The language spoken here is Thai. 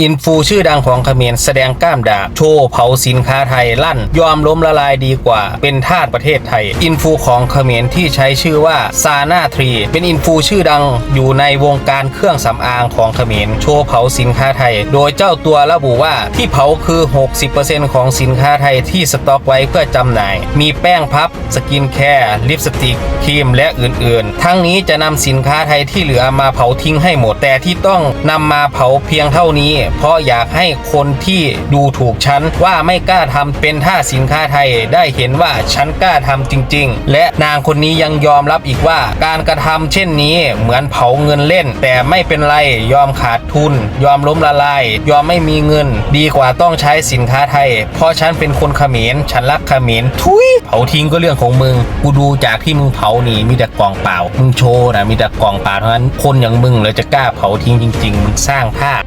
อินฟูชื่อดังของเขมรแสดงกล้ามดาบโชว์เผาสินค้าไทยลั่น ยอมล้มละลายดีกว่า เป็นทาสประเทศไทย อินฟูของเขมรที่ใช้ชื่อว่าซาน่าทรี เป็นอินฟูชื่อดังอยู่ในวงการเครื่องสำอางของเขมรโชว์เผาสินค้าไทย โดยเจ้าตัวระบุว่าที่เผาคือ 60%ของสินค้าไทยที่สต็อกไว้เพื่อจำหน่าย มีแป้งพับ สกินแคร์ลิปสติกครีมและอื่นๆ ทั้งนี้จะนำสินค้าไทยที่เหลือมาเผาทิ้งให้หมดแต่ที่ต้องนำมาเผาเพียงเท่านี้เพราะอยากให้คนที่ดูถูกฉันว่าไม่กล้าทำเป็นท่าสินค้าไทยได้เห็นว่าฉันกล้าทำจริง ๆ และนางคนนี้ยังยอมรับอีกว่า การกระทำเช่นนี้เหมือนเผาเงินเล่น แต่ไม่เป็นไรยอมขาดทุน ยอมล้มละลาย ยอมไม่มีเงิน ดีกว่าต้องใช้สินค้าไทย เพราะฉันเป็นคนเขมรฉันรักเขมรทุยเผาทิ้งก็เรื่องของมึงกูดูจากที่มึงเผานี่มีแต่กล่องเปล่ามึงโชว์นะมีแต่กล่องเปล่าเท่านั้นคนอย่างมึงเลยจะกล้าเผาทิ้งจริง ๆมึงสร้างภาพ